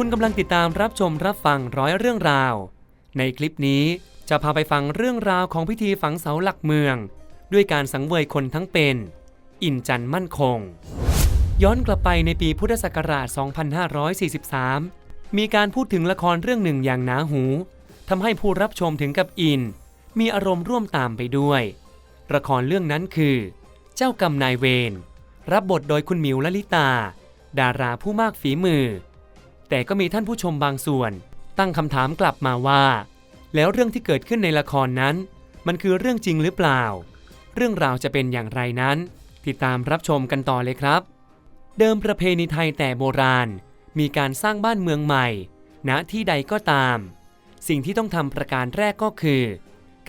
คุณกำลังติดตามรับชมรับฟังร้อยเรื่องราว ในคลิปนี้จะพาไปฟังเรื่องราวของพิธีฝังเสาหลักเมือง ด้วยการสังเวยคนทั้งเป็น อินจันมั่นคง ย้อนกลับไปในปีพุทธศักราช 2543 มีการพูดถึงละครเรื่องหนึ่งอย่างหนาหูทำให้ผู้รับชมถึงกับอิน มีอารมณ์ร่วมตามไปด้วย ละครเรื่องนั้นคือ เจ้ากรรมนายเวรรับบทโดยคุณหมิวลลิตา ดาราผู้มากฝีมือ แต่ก็มีท่านผู้ชมบางส่วน ตั้งคำถามกลับมาว่า แล้วเรื่องที่เกิดขึ้นในละครนั้น มันคือเรื่องจริงหรือเปล่า เรื่องราวจะเป็นอย่างไรนั้น ติดตามรับชมกันต่อเลยครับ เดิมประเพณีไทยแต่โบราณ มีการสร้างบ้านเมืองใหม่ ณที่ใดก็ตาม สิ่งที่ต้องทำประการแรกก็คือ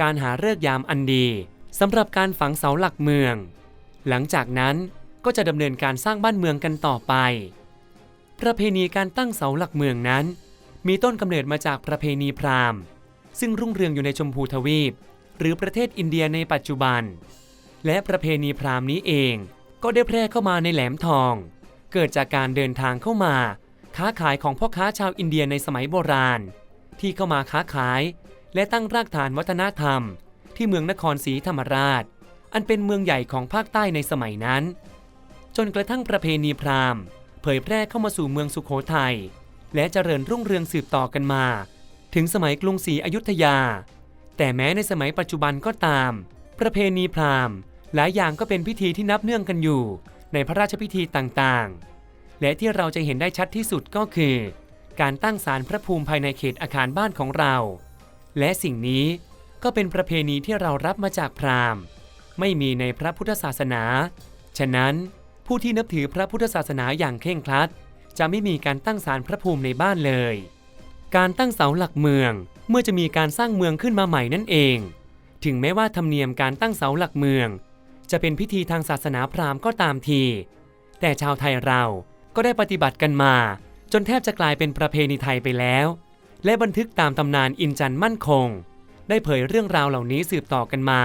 การหาเลิกยามอันดีสำหรับการฝังเสาหลักเมือง หลังจากนั้นก็จะดำเนินการสร้างบ้านเมืองกันต่อไป ประเพณีการตั้งเสาหลักเมืองนั้น มีต้นกำเนิดมาจากประเพณีพราหมณ์ ซึ่งรุ่งเรืองอยู่ในชมพูทวีป หรือประเทศอินเดียในปัจจุบัน และประเพณีพราหมณ์นี้เองก็ได้แพร่เข้ามาในแหลมทอง เกิดจากการเดินทางเข้ามา ค้าขายของพ่อค้าชาวอินเดียในสมัยโบราณ ที่เข้ามาค้าขาย และตั้งรากฐานวัฒนธรรม ที่เมืองนครศรีธรรมราช อันเป็นเมืองใหญ่ของภาคใต้ในสมัยนั้น จนกระทั่งประเพณีพราหมณ์ เผยแพร่เข้ามาสู่เมืองสุขโขทัยและเจริญรุ่งเรืองสืบต่อกันมา ถึงสมัยกรุงศรีอยุธยา แต่แม้ในสมัยปัจจุบันก็ตาม ประเพณีพราหมณ์ หลายอย่างก็เป็นพิธีที่นับเนื่องกันอยู่ ในพระราชพิธีต่างๆ และที่เราจะเห็นได้ชัดที่สุดก็คือ การตั้งศาลพระภูมิภายในเขตอาคารบ้านของเรา และสิ่งนี้ก็เป็นประเพณีที่เรารับมาจากพราหมณ์ ไม่มีในพระพุทธศาสนา ฉะนั้น ผู้ที่นับถือพระพุทธศาสนาอย่างเคร่งครัด จะไม่มีการตั้งศาลพระภูมิในบ้านเลย การตั้งเสาหลักเมืองเมื่อจะมีการสร้างเมืองขึ้นมาใหม่นั่นเอง ถึงแม้ว่าธรรมเนียมการตั้งเสาหลักเมือง จะเป็นพิธีทางศาสนาพราหมณ์ก็ตามที แต่ชาวไทยเราก็ได้ปฏิบัติกันมา จนแทบจะกลายเป็นประเพณีไทยไปแล้ว และบันทึกตามตำนานอินจันมั่นคง ได้เผยเรื่องราวเหล่านี้สืบต่อกันมา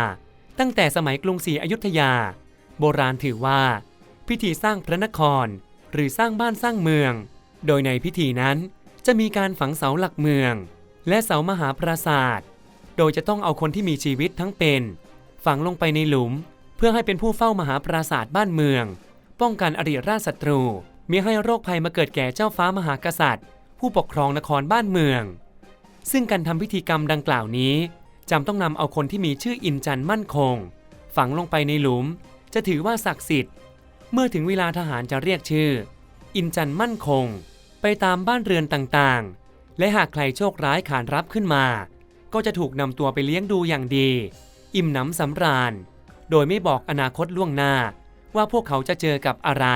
ตั้งแต่สมัยกรุงศรีอยุธยา โบราณถือว่า พิธีสร้างพระนคร หรือสร้างบ้านสร้างเมือง โดยในพิธีนั้นจะมีการฝังเสาหลักเมือง และเสามหาปราศาสตร์โดยจะต้องเอาคนที่มีชีวิตทั้งเป็น ฝังลงไปในหลุม เพื่อให้เป็นผู้เฝ้ามหาปราศาสตร์บ้านเมือง ป้องกันอริราชศัตรูมิให้โรคภัยมาเกิดแก่เจ้าฟ้ามหากษัตริย์ ผู้ปกครองนครบ้านเมือง ซึ่งการทำพิธีกรรมดังกล่าวนี้จำต้องนำเอาคนที่มีชื่ออินจันมั่นคง ฝังลงไปในหลุม จะถือว่าศักดิ์สิทธิ์ เมื่อถึงเวลาทหารจะเรียกชื่อ อินจันมั่นคง ไปตามบ้านเรือนต่างๆ และหากใครโชคร้ายขานรับขึ้นมา ก็จะถูกนำตัวไปเลี้ยงดูอย่างดี อิ่มหนำสำราญ โดยไม่บอกอนาคตล่วงหน้า ว่าพวกเขาจะเจอกับอะไร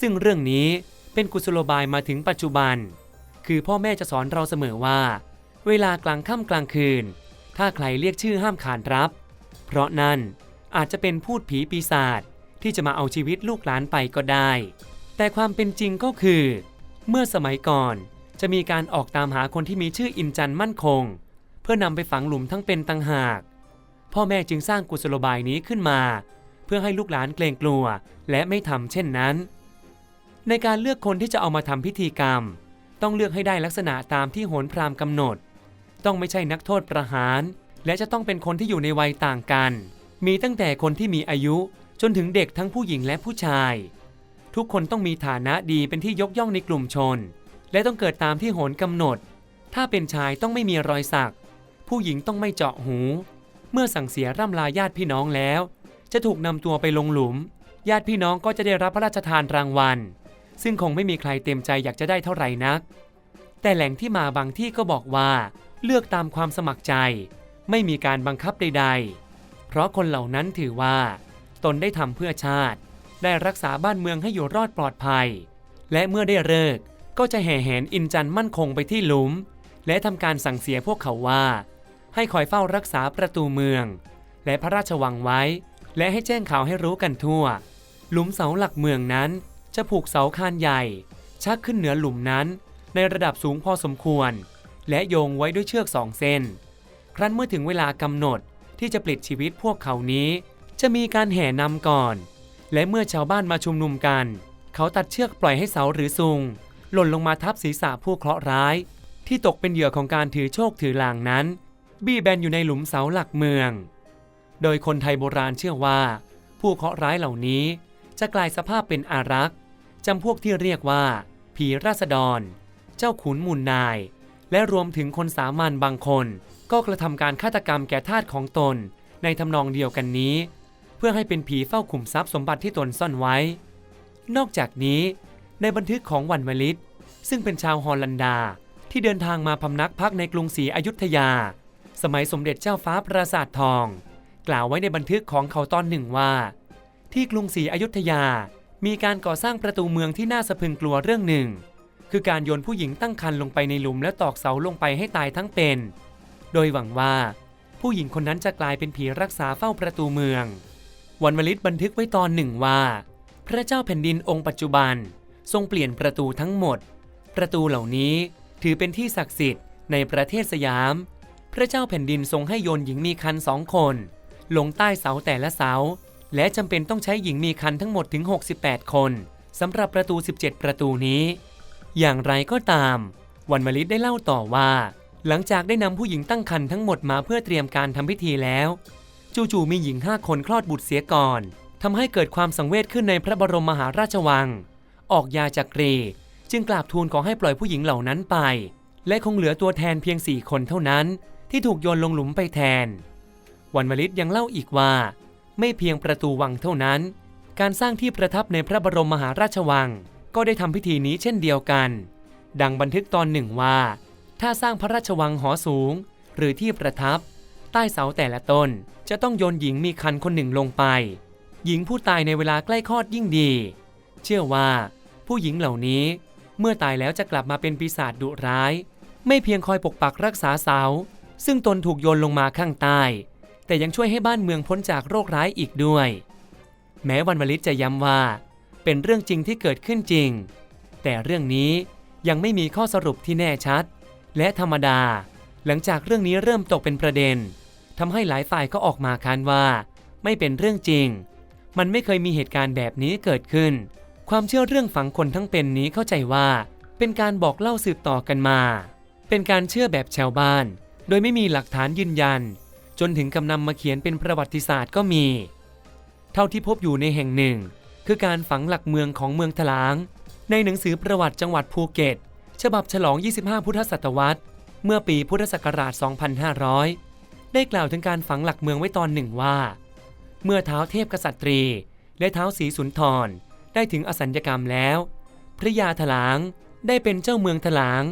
ซึ่งเรื่องนี้เป็นกุศโลบายมาถึงปัจจุบัน คือพ่อแม่จะสอนเราเสมอว่า เวลากลางค่ำกลางคืน ถ้าใครเรียกชื่อห้ามขานรับ เพราะนั่นอาจจะเป็นพูดผีปีศาจ ที่จะมาเอาชีวิตลูกหลานไปก็ได้ แต่ความเป็นจริงก็คือ เมื่อสมัยก่อนจะมีการออกตามหาคนที่มีชื่ออินจันมั่นคง เพื่อนำไปฝังหลุมทั้งเป็นตังหาก พ่อแม่จึงสร้างกุศโลบายนี้ขึ้นมา เพื่อให้ลูกหลานเกรงกลัว และไม่ทำเช่นนั้น ในการเลือกคนที่จะเอามาทำพิธีกรรม ต้องเลือกให้ได้ลักษณะตามที่โหนพราหมณ์กำหนด ต้องไม่ใช่นักโทษประหาร และจะต้องเป็นคนที่อยู่ในวัยต่างกัน มีตั้งแต่คนที่มีอายุ จนถึงเด็กทั้งผู้หญิงและผู้ชาย ทุกคนต้องมีฐานะดีเป็นที่ยกย่องในกลุ่มชน และต้องเกิดตามที่โหนกำหนด ถ้าเป็นชายต้องไม่มีรอยสัก ผู้หญิงต้องไม่เจาะหู เมื่อสั่งเสียร่ำลาญาติพี่น้องแล้ว จะถูกนำตัวไปลงหลุม ญาติพี่น้องก็จะได้รับพระราชทานรางวัล ซึ่งคงไม่มีใครเต็มใจอยากจะได้เท่าไหร่นัก แต่แหล่งที่มาบางที่ก็บอกว่า เลือกตามความสมัครใจ ไม่มีการบังคับใด ๆ เพราะคนเหล่านั้นถือว่า ตนได้ทำเพื่อชาติ ได้รักษาบ้านเมืองให้อยู่รอดปลอดภัย และเมื่อได้เลิกก็จะแห่แหนอินจันมั่นคงไปที่หลุม และทำการสั่งเสียพวกเขาว่า ให้คอยเฝ้ารักษาประตูเมือง และพระราชวังไว้ และให้แจ้งข่าวให้รู้กันทั่ว หลุมเสาหลักเมืองนั้น จะผูกเสาคานใหญ่ ชักขึ้นเหนือหลุมนั้น ในระดับสูงพอสมควร และโยงไว้ด้วยเชือกสองเส้น ครั้นเมื่อถึงเวลากำหนดที่จะปลิดชีวิตพวกเขานี้ จะมีการแห่นำก่อน และเมื่อชาวบ้านมาชุมนุมกัน เขาตัดเชือกปล่อยให้เสาหรือซุง หล่นลงมาทับศีรษะผู้เคราะห์ร้าย ที่ตกเป็นเหยื่อของการถือโชคถือลางนั้น บี้แบนอยู่ในหลุมเสาหลักเมือง โดยคนไทยโบราณเชื่อว่า ผู้เคราะห์ร้ายเหล่านี้จะกลายสภาพเป็นอารักษ์จำพวกที่เรียกว่า ผีราษฎร เจ้าขุนมูลนาย และรวมถึงคนสามัญบางคน ก็กระทำการฆาตกรรมแก่ทาสของตน ในทำนองเดียวกันนี้ พื่อให้เป็นผีเฝ้าขุมทรัพย์สมบัติที่ตนซ่อนไว้ นอกจากนี้ ในบันทึกของวันวลิต ซึ่งเป็นชาวฮอลันดาที่เดินทางมาพำนักพักในกรุงศรีอยุธยา สมัยสมเด็จเจ้าฟ้าปราสาททอง กล่าวไว้ในบันทึกของเขาตอนหนึ่งว่า ที่กรุงศรีอยุธยา มีการก่อสร้างประตูเมืองที่น่าสะพรึงกลัวเรื่องหนึ่ง คือการโยนผู้หญิงตั้งครรภ์ลงไปในหลุมและตอกเสาลงไปให้ตายทั้งเป็น โดยหวังว่า ผู้หญิงคนนั้นจะกลายเป็นผีรักษาเฝ้าประตูเมือง วันวลิตบันทึกไว้ตอนหนึ่งว่า พระเจ้าแผ่นดินองค์ปัจจุบันทรงเปลี่ยนประตูทั้งหมด ประตูเหล่านี้ถือเป็นที่ศักดิ์สิทธิ์ในประเทศสยาม พระเจ้าแผ่นดินทรงให้โยนหญิงมีคันสองคน ลงใต้เสาแต่ละเสา และจำเป็นต้องใช้หญิงมีคันทั้งหมดถึง 68 คนสำหรับประตู 17 ประตูนี้ อย่างไรก็ตาม วันวลิตได้เล่าต่อว่า หลังจากได้นำผู้หญิงตั้งครรภ์ทั้งหมดมาเพื่อเตรียมการทำพิธีแล้ว จู่ๆมีหญิงห้าคนคลอดบุตรเสียก่อนทำให้เกิดความสังเวชขึ้นในพระบรมมหาราชวัง ออกยาจากกรี จึงกราบทูลขอให้ปล่อยผู้หญิงเหล่านั้นไป และคงเหลือตัวแทนเพียงสี่คนเท่านั้น ที่ถูกโยนลงหลุมไปแทน วันวลิตยังเล่าอีกว่า ไม่เพียงประตูวังเท่านั้น การสร้างที่ประทับในพระบรมมหาราชวัง ก็ได้ทำพิธีนี้เช่นเดียวกัน ดังบันทึกตอนหนึ่งว่า ถ้าสร้างพระราชวังหอสูง หรือที่ประทับ ใต้เสาแต่ละต้น จะต้องโยนหญิงมีคันคนหนึ่งลงไป หญิงผู้ตายในเวลาใกล้คลอดยิ่งดี เชื่อว่า ผู้หญิงเหล่านี้เมื่อตายแล้วจะกลับมาเป็นปีศาจดุร้าย ไม่เพียงคอยปกปักรักษาเสา ซึ่งตนถูกโยนลงมาข้างใต้ แต่ยังช่วยให้บ้านเมืองพ้นจากโรคร้ายอีกด้วย แม้วันวลิตจะย้ำว่า เป็นเรื่องจริงที่เกิดขึ้นจริง แต่เรื่องนี้ยังไม่มีข้อสรุปที่แน่ชัด และธรรมดา หลังจากเรื่องนี้เริ่มตกเป็นประเด็น ทำให้หลายฝ่ายก็ออกมาค้านว่า ไม่เป็นเรื่องจริง มันไม่เคยมีเหตุการณ์แบบนี้เกิดขึ้น ความเชื่อเรื่องฝังคนทั้งเป็นนี้เข้าใจว่า เป็นการบอกเล่าสืบต่อกันมา เป็นการเชื่อแบบชาวบ้าน โดยไม่มีหลักฐานยืนยัน จนถึงกำนำมาเขียนเป็นประวัติศาสตร์ก็มี เท่าที่พบอยู่ในแห่งหนึ่ง คือการฝังหลักเมืองของเมืองถลาง ในหนังสือประวัติจังหวัดภูเก็ต ฉบับฉลอง 25 พุทธศตวรรษ เมื่อปีพุทธศักราช 2500 ได้กล่าวถึงการฝังหลักเมืองไว้ตอนหนึ่งว่า เมื่อเท้าเทพกษัตรีและเท้าสีสุนทรได้ถึงอสัญญกรรมแล้ว พระยาถลางได้เป็นเจ้าเมืองถลาง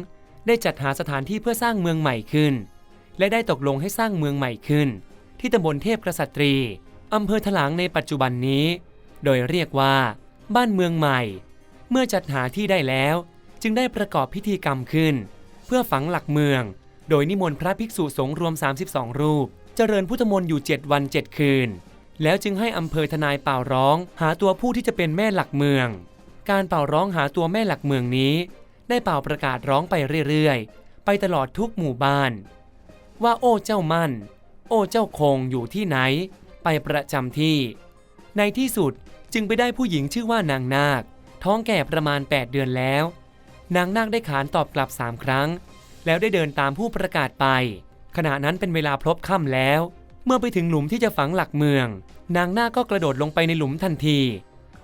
ได้จัดหาสถานที่เพื่อสร้างเมืองใหม่ขึ้น และได้ตกลงให้สร้างเมืองใหม่ขึ้น ที่ตำบลเทพกษัตรีอำเภอถลางในปัจจุบันนี้ โดยเรียกว่า บ้านเมืองใหม่ เมื่อจัดหาที่ได้แล้ว จึงได้ประกอบพิธีกรรมขึ้น เพื่อฝังหลักเมือง โดยนิมนต์พระภิกษุสงฆ์รวม 32 รูป เจริญพุทธมนต์อยู่ 7 วัน 7 คืน แล้วจึงให้อำเภอทนายเป่าร้อง หาตัวผู้ที่จะเป็นแม่หลักเมือง การเป่าร้องหาตัวแม่หลักเมืองนี้ ได้เป่าประกาศร้องไปเรื่อยๆ ไปตลอดทุกหมู่บ้าน ว่าโอ้เจ้ามั่น โอ้เจ้าคงอยู่ที่ไหน ไปประจำที่ ในที่สุดจึงไปได้ผู้หญิงชื่อว่านางนาค ท้องแก่ประมาณ 8 เดือนแล้ว นางนาคได้ขานตอบกลับสามครั้ง แล้วได้เดินตามผู้ประกาศไป ขณะนั้นเป็นเวลาพลบค่ำแล้ว เมื่อไปถึงหลุมที่จะฝังหลักเมือง นางหน้าก็กระโดดลงไปในหลุมทันที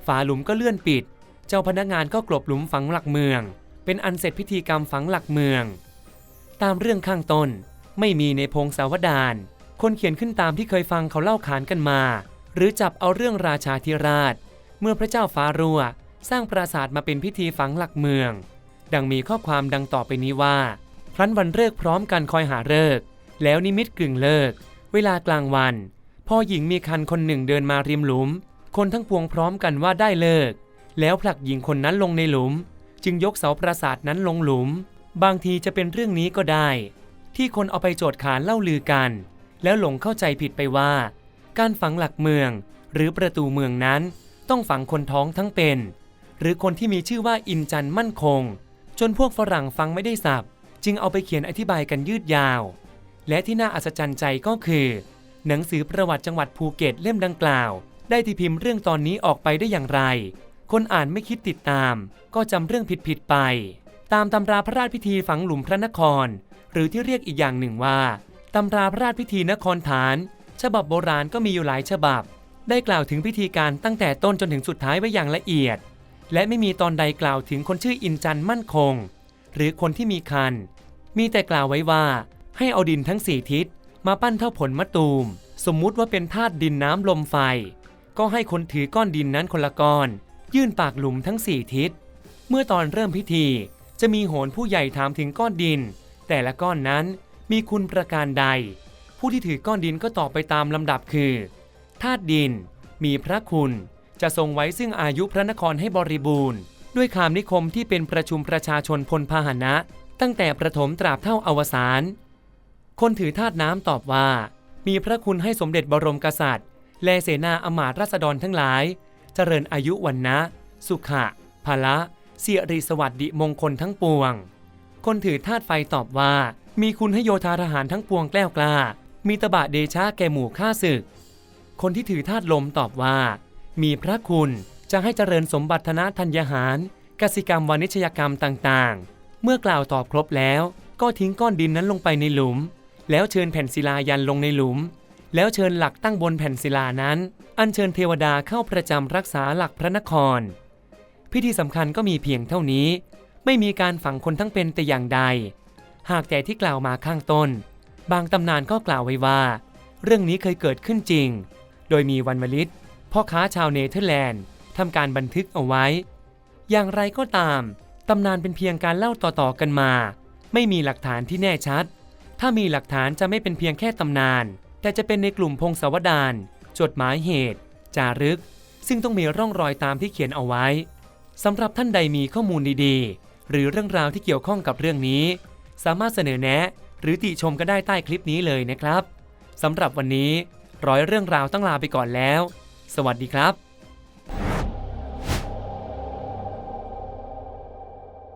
ฝาหลุมก็เลื่อนปิด เจ้าพนักงานก็กลบหลุมฝังหลักเมือง เป็นอันเสร็จพิธีกรรมฝังหลักเมือง ตามเรื่องข้างต้นไม่มีในพงศาวดารคนเขียนขึ้นตามที่เคยฟังเขาเล่าขานกันมา หรือจับเอาเรื่องราชาธิราช เมื่อพระเจ้าฟ้ารั่วสร้างปราสาทมาเป็นพิธีฝังหลักเมือง ดังมีข้อความดังต่อไปนี้ว่า ครั้นวันเลิกพร้อมกันคอยหาเลิกแล้วนิมิตกึ่งเลิก เวลากลางวัน พ่อหญิงมีคันคนหนึ่งเดินมาริมหลุม คนทั้งปวงพร้อมกันว่าได้เลิก แล้วผลักหญิงคนนั้นลงในหลุม จึงยกเสาปราสาทนั้นลงหลุม บางทีจะเป็นเรื่องนี้ก็ได้ ที่คนเอาไปโจทย์ขานเล่าลือกัน แล้วหลงเข้าใจผิดไปว่า การฝังหลักเมือง หรือประตูเมืองนั้น ต้องฝังคนท้องทั้งเป็น หรือคนที่มีชื่อว่าอินจันมั่นคง จนพวกฝรั่งฟังไม่ได้สับ จึงเอาไปเขียนอธิบายกันยืดยาว และที่น่าอัศจรรย์ใจก็คือ หนังสือประวัติจังหวัดภูเก็ตเล่มดังกล่าว ได้ตีพิมพ์เรื่องตอนนี้ออกไปได้อย่างไร คนอ่านไม่คิดติดตาม ก็จำเรื่องผิดๆไป ตามตำราพระราชพิธีฝังหลุมพระนคร หรือที่เรียกอีกอย่างหนึ่งว่าตำราพระราชพิธีนครฐาน ฉบับโบราณก็มีอยู่หลายฉบับ ได้กล่าวถึงพิธีการตั้งแต่ต้นจนถึงสุดท้ายไว้อย่างละเอียด และไม่มีตอนใดกล่าวถึงคนชื่ออินจันมั่นคง หรือคนที่มีคัน มีแต่กล่าวไว้ว่า ให้เอาดินทั้งสี่ทิศมาปั้นเท่าผลมะตูม สมมุติว่าเป็นธาตุดินน้ำลมไฟ ก็ให้คนถือก้อนดินนั้นคนละก้อน ยื่นปากหลุมทั้งสี่ทิศ เมื่อตอนเริ่มพิธี จะมีโหนผู้ใหญ่ถามถึงก้อนดิน แต่ละก้อนนั้นมีคุณประการใด ผู้ที่ถือก้อนดินก็ตอบไปตามลำดับคือธาตุดิน มีพระคุณจะทรงไว้ซึ่งอายุพระนครให้บริบูรณ์ ด้วยคามนิคมที่เป็นประชุมประชาชนพลพาหนะ ตั้งแต่ประถมตราบเท่าอวสานคนถือธาตุน้ำตอบว่า มีพระคุณให้สมเด็จบรมกษัตริย์ และเสนาอมาตราษฎรทั้งหลาย เจริญอายุวันนะ สุขะพละเสียริสวัสดิมงคลทั้งปวง คนถือธาตุไฟตอบว่า มีคุณให้โยธาทหารทั้งปวงแกล้วกล้า มีตบะเดชะแก่หมู่ข้าศึก คนที่ถือธาตุลมตอบว่า มีพระคุณ จะให้เจริญสมบัติธนธัญญาหาร กสิกรรมวานิชยกรรมต่างๆ เมื่อกล่าวตอบครบแล้ว ก็ทิ้งก้อนดินนั้นลงไปในหลุม แล้วเชิญแผ่นศิลายันลงในหลุม แล้วเชิญหลักตั้งบนแผ่นศิลานั้น อัญเชิญเทวดาเข้าประจำรักษาหลักพระนคร พิธีสำคัญก็มีเพียงเท่านี้ ไม่มีการฝังคนทั้งเป็นแต่อย่างใด หากแต่ที่กล่าวมาข้างต้น บางตำนานก็กล่าวไว้ว่า เรื่องนี้เคยเกิดขึ้นจริง โดยมีวันวลิตพ่อค้าชาวเนเธอร์แลนด์ ทำการบันทึกเอาไว้ อย่างไรก็ตาม ตำนานเป็นเพียงการเล่าต่อๆกันมา ไม่มีหลักฐานที่แน่ชัด ถ้ามีหลักฐานจะไม่เป็นเพียงแค่ตำนาน แต่จะเป็นในกลุ่มพงศาวดารจดหมายเหตุ จารึก ซึ่งต้องมีร่องรอยตามที่เขียนเอาไว้สำหรับท่านใดมีข้อมูลดีๆ หรือเรื่องราวที่เกี่ยวข้องกับเรื่องนี้ สามารถเสนอแนะ หรือติชมก็ได้ใต้คลิปนี้เลยนะครับสำหรับวันนี้ร้อยเรื่องราวต้องลาไปก่อนแล้ว สวัสดีครับ